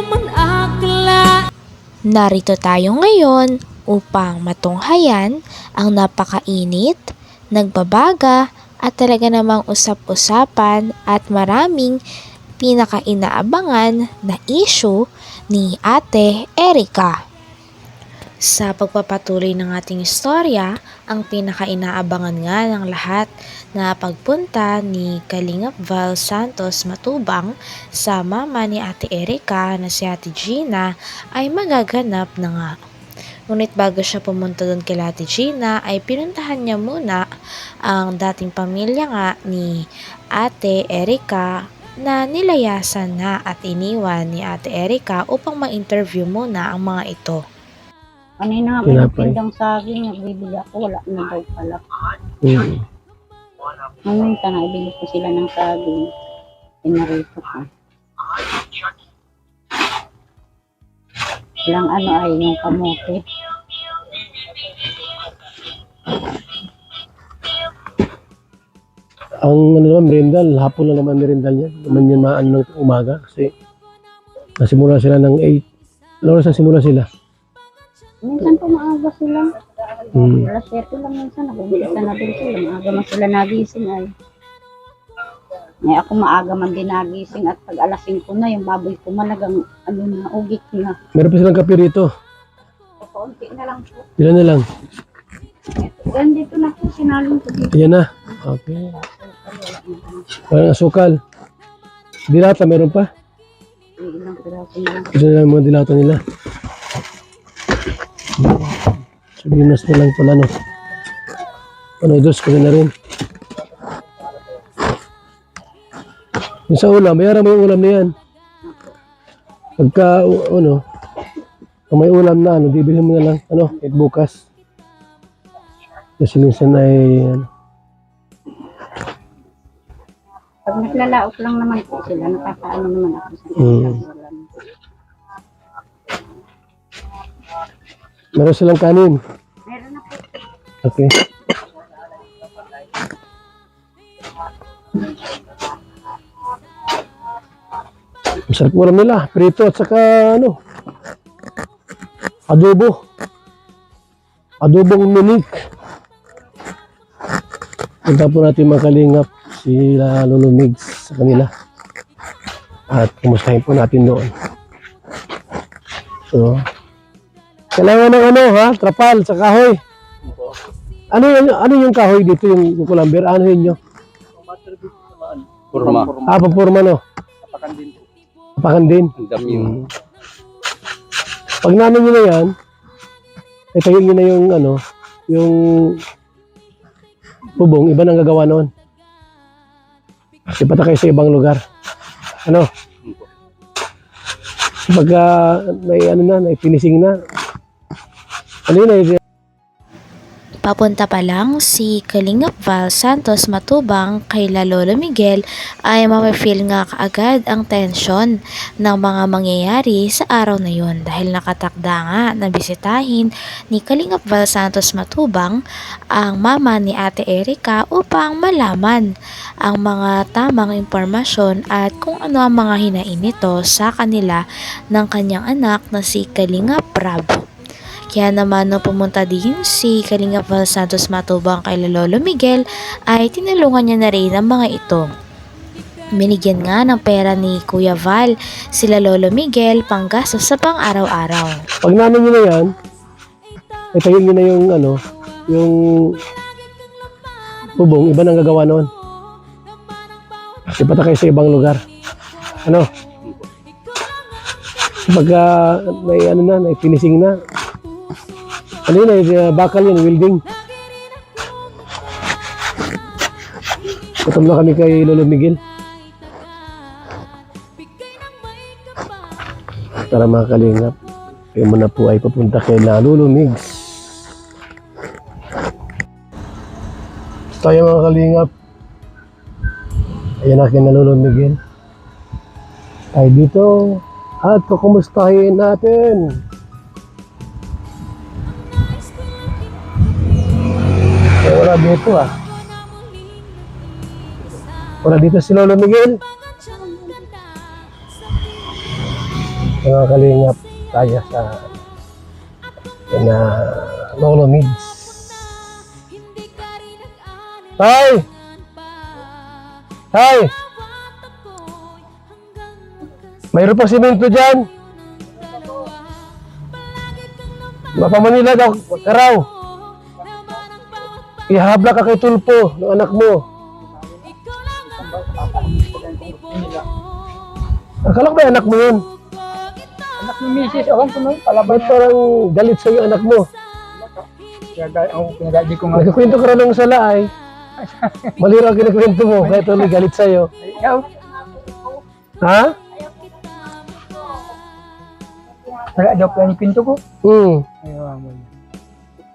naman akla Narito tayo ngayon upang matunghayan ang napakainit, nagbabaga at talaga namang usap-usapan at maraming pinakainaabangan na issue ni Ate Erika. Sa pagpapatuloy ng ating istorya, ang pinakainaabangan nga ng lahat na pagpunta ni Kalingap Val Santos Matubang sa mama ni Ate Erika na si Ate Gina ay magaganap na nga. Ngunit bago siya pumunta doon kay Ate Gina ay pinuntahan niya muna ang dating pamilya nga ni Ate Erika na nilayasan na at iniwan ni Ate Erika upang ma-interview muna ang mga ito. Kanina nga may Tinapay. nagtindang saging, nagbibili ako, wala na daw pala. Mm. Maminta na, ibili ko sila ng saging. Pinarito ko. Walang ano ay yung kamote. Ang ano naman, merindal, hapon lang naman merindal niya. Naman yun maan ng umaga kasi nasimula sila ng 8. Ano oras na simula sila? Minsan po maaga sila. Mm. Alas 7 lang minsan, nag-umpisa na din sila. Maaga man sila nagising ay. May ako maaga man din nagising at pag alas 5 na, yung baboy ko malagang ano na, ugit na. Meron pa silang kape rito. Kaunti na lang po. Ilan na lang? Ganito na po, sinalong ko dito. Ayan na. Okay. Walang asukal. Dilata, meron pa? Ilang piraso na lang. Ito na lang mga dilata nila. Sabinas na lang pala, no? Ano, dos ko na rin. Yung sa ulam, mo yung ulam na yan. Pagka, ano, kung may ulam na, ano, bibili mo na lang, ano, kahit bukas. Kasi minsan ay, ano, Pag naglalaot lang naman po sila, nakakaano naman ako sa Mm. Meron silang kanin. Meron na po. Okay. Masarap ulam nila. Prito at saka ano. Adobo. Adobong minik. Punta po natin mga kalingap si Lolo Migs sa kanila. At kumustahin po natin doon. So, kailangan ng ano ha, trapal sa kahoy. Ano yun, ano yung kahoy dito yung kukulamber? Ano yun nyo? Kurma. Ah, pampurma no? Apakan din po. Apakan din. Ang dami yung Mm. Pag namin nyo na yan, itayo nyo na yung ano, yung bubong, iba nang gagawa noon. Kasi pata kayo sa ibang lugar. Ano? Pagka may ano na, may finishing na. Ano yun, Papunta pa lang si Kalingap Val Santos Matubang kay Lolo Miguel ay mamifeel nga kaagad ang tensyon ng mga mangyayari sa araw na yun dahil nakatakda nga na bisitahin ni Kalingap Val Santos Matubang ang mama ni Ate Erika upang malaman ang mga tamang impormasyon at kung ano ang mga hinain nito sa kanila ng kanyang anak na si Kalingap Rab. Kaya naman nung pumunta din si Kalinga Val Santos Matubang kay Lolo Miguel ay tinulungan niya na rin ang mga ito. Binigyan nga ng pera ni Kuya Val sila Lolo Miguel panggastos sa pang-araw-araw. Pag namin nyo na yan, itayo nyo na yung ano, yung bubong, iba nang gagawa noon. Pata kayo sa ibang lugar. Ano? Pagka may ano na, may finishing na. Ano yun, eh, bakal yun, welding. Gutom na kami kay Lolo Miguel. Tara mga kalingap. Kayo muna po ay papunta kay Lolo Migs. Tayo mga kalingap. Ayan akin na Lolo Miguel. Ay dito at kukumustahin natin. Wala dito ah. Wala dito si Lolo Miguel. mga kalingap tayo sa na Lolo Mids. Tay! Tay! Mayroon pa simento dyan. Mapa Manila daw, karaw. Ihabla ka kay Tulpo, ng anak mo. Akala ko ba yung anak mo yun? Anak ni Mrs. Awan ko nun, Ba't parang galit sa yung anak mo? Kaya ako pinagadi ko nga. Nagkukwento ka rin ng sala ay. Mali raw kinakwento mo, kaya tuloy galit sa'yo. Ikaw, Ha? wala daw pala ni pinto ko. Hmm. Ayaw mo.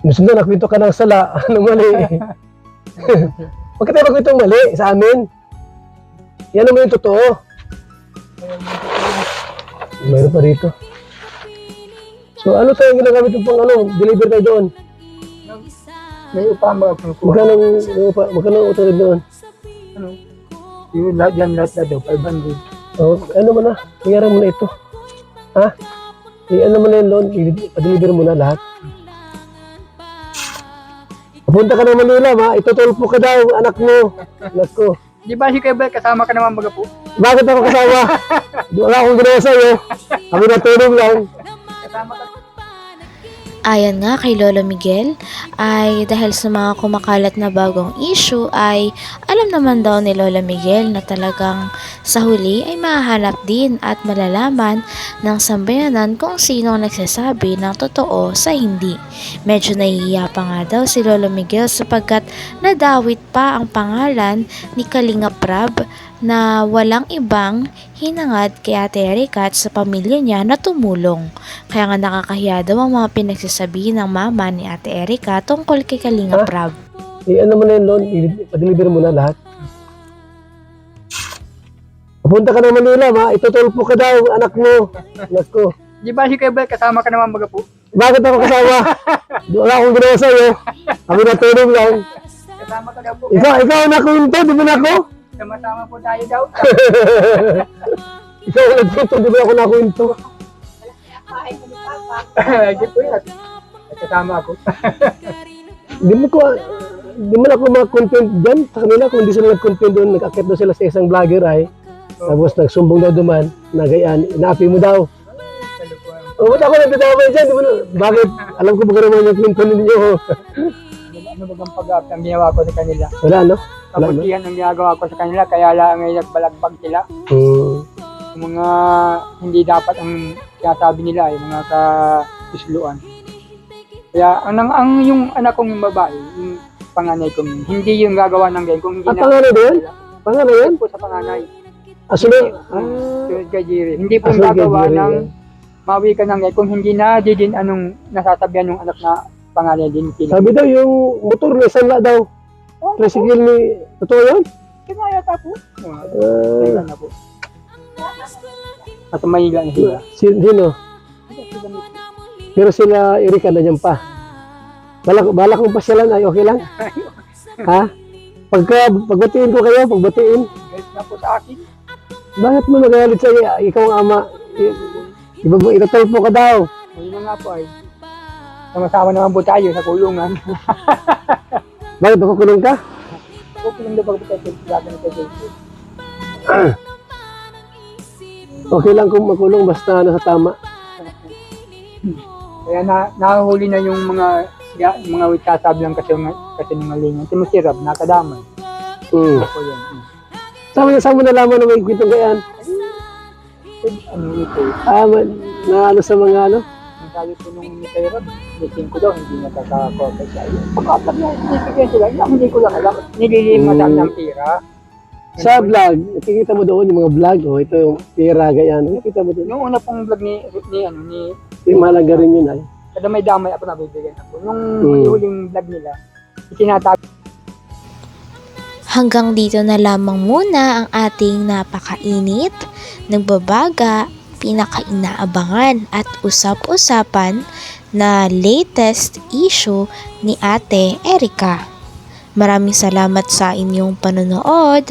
Gusto na nakwento ka ng sala. Anong mali? Ka tayo magkwento mali sa amin. Yan naman yung totoo. Mayroon pa rito. So ano tayo ginagamit yung pang ano, deliver tayo doon. May upa mga kukuha. Magkano ang upa- magkano ang utang doon? Ano? Yung lahat yan, lahat na daw, 500. Oh, ano mo na, bayaran mo na ito. Ha? Eh, ano mo na yung loan, i-deliver mo na lahat. Papunta ka ng Manila, ma. Itutulpo ka daw, anak mo. Anak ko. Di ba si Kebel, kasama ka naman mga po? Bakit ako kasama? Wala akong ginawa sa'yo. Kami natulong lang. Kasama ka Ayon nga kay Lolo Miguel ay dahil sa mga kumakalat na bagong issue ay alam naman daw ni Lolo Miguel na talagang sa huli ay mahahanap din at malalaman ng sambayanan kung sino ang nagsasabi ng totoo sa hindi. Medyo nahihiya pa nga daw si Lolo Miguel sapagkat nadawit pa ang pangalan ni Kalinga Prab na walang ibang hinangad kay Ate Erika at sa pamilya niya na tumulong. Kaya nga nakakahiya daw ang mga pinagsasabi ng mama ni Ate Erika tungkol kay Kalinga Ha? Prab. Eh, ano mo na yung loan, i- i-deliver mo na lahat. Papunta ka ng Manila, ma. Itutulpo ka daw, anak mo. Anak ko. Di ba si Kebel, kasama ka naman mga po? Bakit ako kasama? Wala akong ginawa sa'yo. Kami natulong lang. Kasama ka daw po. Ikaw, ikaw ang nakwento, di ba na ako? Sama-sama po tayo daw. Ikaw ang nagkwento, di ba ako nakwento? Hindi po yan. Kasama ako. Di mo ko, di mo na ako mag-content dyan sa kanila kung hindi sila nag-content doon, nag-akit daw sila sa isang vlogger ay. Tapos nagsumbong daw duman, na gayaan, inaapi mo daw. O, ba't ako nagdadamay dyan? Di mo na, bakit? Alam ko ba naman yung kwento ninyo? Ano ba ang pag ang ginawa ko sa kanila? Wala, no? Wala, no? Kabutihan ang ginagawa ko sa kanila, kaya lang ay nagbalagbag sila. Hmm. Yung mga hindi dapat ang sinasabi nila, yung mga kaisluan. Kaya ang, ang, ang yung anak kong yung babae, yung panganay yun, hindi yung gagawa ng ganyan. Kung hindi Ah, panganay ba yan? Pangalan yan? po sa panganay. Aso na? Ah, Sunod kay. Hindi po aso na gagawa Jerry, ng mawi ka ng ganyan. Kung hindi na di din anong nasasabihan ng anak na panganay din sila. Sabi daw yung motor na isang la daw. Oh, Tricycle ni... Totoo yun? Kaya yata po. Ah, na po. At mahiga na sila. si- sino? Pero sila Erika na dyan pa. Balak, balak kong pasyalan ay okay lang? ha? Pagka, pagbatiin ko kayo, pagbatiin. Galit na po sa akin. Bakit mo nagalit sa'yo? Ikaw ang ama. Iba mo, itatulpo ka daw. Na nga po ay sama-sama naman po tayo sa kulungan. Bakit ako kulong ka? Lang daw pag tayo sa akin. Okay lang kung makulong basta nasa tama. Kaya na, nahuli na yung mga ya, mga witasabi lang kasi kasi ng malingan. Si Masirab, nakadamay. Hmm. Ako yan. Hmm. Saan mo, saan mo nalaman na may kwentong gayaan? Ano ito? Ah, ma- na ano sa mga ano? Ang sabi ko nung Masirab, meeting ko daw, hindi nakaka-copy siya. Pagkakap na, hindi sila. Yung hindi ko lang alam. Nililimatan Hmm. ng pira. Sa vlog, nakikita mo doon yung mga vlog. Oh, ito yung pira, gayaan. Nakikita mo doon. Yung una pong vlog ni, ni, ano, ni, Yung mahalaga rin yun ay. kada may damay ako nabibigyan ako. Yung Hmm. huli-huling vlog nila, itinatag Hanggang dito na lamang muna ang ating napakainit, nagbabaga, pinakainaabangan at usap-usapan na latest issue ni Ate Erika. Maraming salamat sa inyong panonood.